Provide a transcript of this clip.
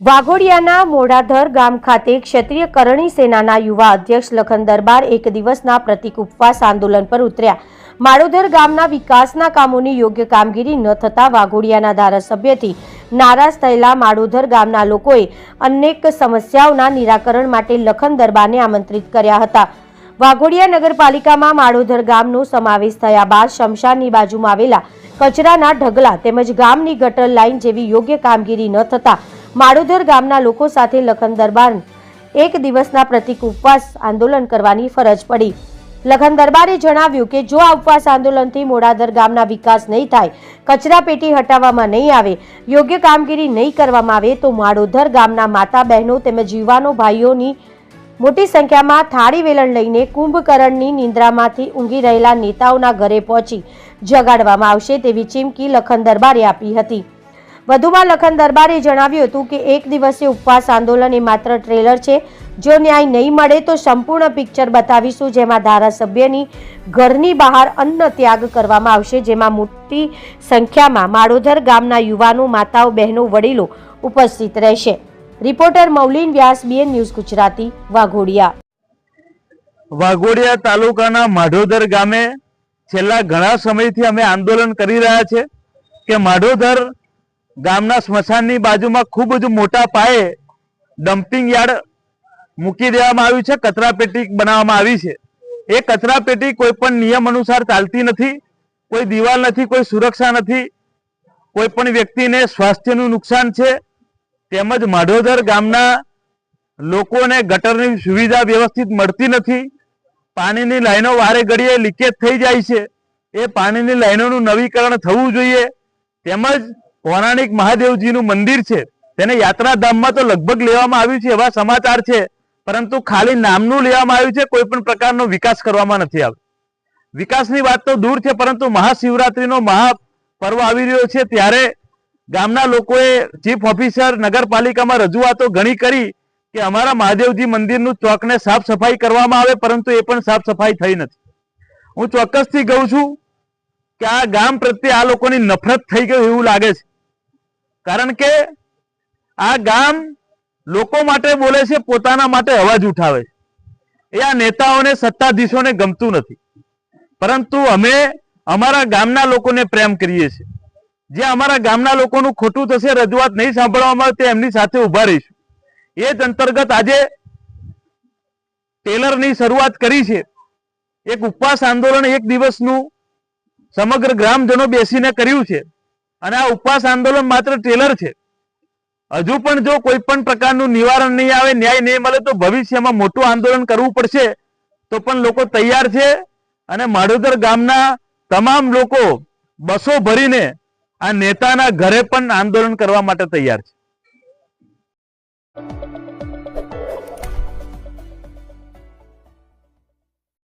વાઘોડિયાના મોડાધર ગામ ખાતે ક્ષત્રિય કરણી સેનાના યુવા અધ્યક્ષ લખન દરબાર એક દિવસના પ્રતિક ઉપવાસ આંદોલન પર ઉતર્યા. માળોધર ગામના વિકાસના કામોની યોગ્ય કામગીરી ન થતા વાઘોડિયાના ધારાસભ્યથી નારાજ થયેલા માળોધર ગામના લોકોએ અનેક સમસ્યાઓના નિરાકરણ માટે લખન દરબારને આમંત્રિત કર્યા હતા. વાઘોડિયા નગરપાલિકામાં માળોધર ગામનો સમાવેશ થયા બાદ શમશાનની બાજુમાં આવેલા કચરાના ઢગલા તેમજ ગામની ગટર લાઇન જેવી યોગ્ય કામગીરી ન થતા માળોદર ગામના લોકો સાથે લખન દરબાર એક દિવસના પ્રતિક ઉપવાસ આંદોલન કરવાની ફરજ પડી. લખન દરબારે જણાવ્યું કે જો આ ઉપવાસ આંદોલનથી મોડાદર ગામના વિકાસ નહીં થાય, કચરા પેટી હટાવવામાં નહીં આવે, યોગ્ય કામગીરી નહીં કરવામાં આવે, તો માળોદર ગામના માતા બહેનો તેમજ યુવાનો ભાઈઓની મોટી સંખ્યામાં થાળી વેલણ લઈને કુંભકર્ણની નિંદ્રામાંથી ઊંઘી રહેલા નેતાઓના ઘરે પહોંચી જગાડવામાં આવશે તેવી ચીમકી લખન દરબારે આપી હતી. વધુમાં લખન દરબારે જણાવ્યું હતું કે એક દિવસીય ઉપવાસ આંદોલન એ માત્ર ટ્રેલર છે. જો ન્યાય નહીં મળે તો સંપૂર્ણ પિક્ચર બતાવીશું જેમાં ધારાસભ્યની ઘરની બહાર અન્ન ત્યાગ કરવામાં આવશે, જેમાં મોટી સંખ્યામાં માળોધર ગામના યુવાનો, માતાઓ, બહેનો, વડીલો ઉપસ્થિત રહેશે. Reporter Maulin Vyas, BN news Gujarati, Waghodia. Waghodia તાલુકાના માઢોદર ગામે છેલ્લા ઘણા સમયથી અમે આંદોલન કરી રહ્યા છે કે માઢોદર ગામના સ્મશાનની બાજુમાં ખૂબ જ મોટા પાયે ડમ્પિંગ યાર્ડ મૂકી દેવામાં આવ્યું છે, કચરા પેટી બનાવવામાં આવી છે. એ કચરા પેટી કોઈ પણ નિયમ અનુસાર ચાલતી નથી, કોઈ દિવાલ નથી, કોઈ સુરક્ષા નથી, કોઈ પણ વ્યક્તિને સ્વાસ્થ્યનું નુકસાન છે. તેમજ માઢોદર ગામના લોકોને ગટરની સુવિધા વ્યવસ્થિત મળતી નથી. પાણીની લાઈનો વારે ઘડીએ લીકેજ થઈ જાય છે. એ પાણીની લાઈનોનું નવીકરણ થવું જોઈએ. તેમજ પૌરાણિક મહાદેવજીનું મંદિર છે. તેને યાત્રાધામમાં તો લગભગ લેવામાં આવ્યું છે એવા સમાચાર છે. પરંતુ ખાલી નામનું લેવામાં આવ્યું છે, કોઈ પણ પ્રકારનો વિકાસ કરવામાં નથી આવ્યો. વિકાસની વાત તો દૂર છે, પરંતુ મહાશિવરાત્રીનો મહાપર્વ આવી રહ્યો છે ત્યારે ગામના લોકોએ ચીફ ઓફિસર નગરપાલિકામાં રજૂઆતો ઘણી કરી કે અમારા મહાદેવજી મંદિરનું ચોકને સાફ સફાઈ કરવામાં આવે, પરંતુ એ પણ સાફ સફાઈ થઈ નથી. હું ચોક્કસથી કહું છું કે આ ગામ પ્રત્યે આ લોકોની નફરત થઈ ગઈ એવું લાગે છે. કારણ કે આ ગામ લોકો માટે બોલે છે, પોતાના માટે અવાજ ઉઠાવે છે. એ આ નેતાઓને, સત્તાધીશોને ગમતું નથી. પરંતુ અમે અમારા ગામના લોકોને પ્રેમ કરીએ છીએ. જે અમારા ગામના લોકોનું ખોટું થશે, રજૂઆત નહીં સાંભળવામાં આવે તે એમની સાથે ઊભા રહીશું. એ જ અંતર્ગત આજે ટેલરની શરૂઆત કરી છે. એક ઉપવાસ આંદોલન એક દિવસનું સમગ્ર ગ્રામજનો બેસીને કર્યું છે. અને આ ઉપવાસ આંદોલન માત્ર ટ્રેલર છે. હજુ પણ જો કોઈ પણ પ્રકારનું નિવારણ નહીં આવે, ન્યાય નહીં મળે, તો ભવિષ્યમાં મોટું આંદોલન કરવું પડશે. તો પણ લોકો તૈયાર છે અને માડોદર ગામના તમામ લોકો બસો ભરીને આ નેતાના ઘરે પણ આંદોલન કરવા માટે તૈયાર છે.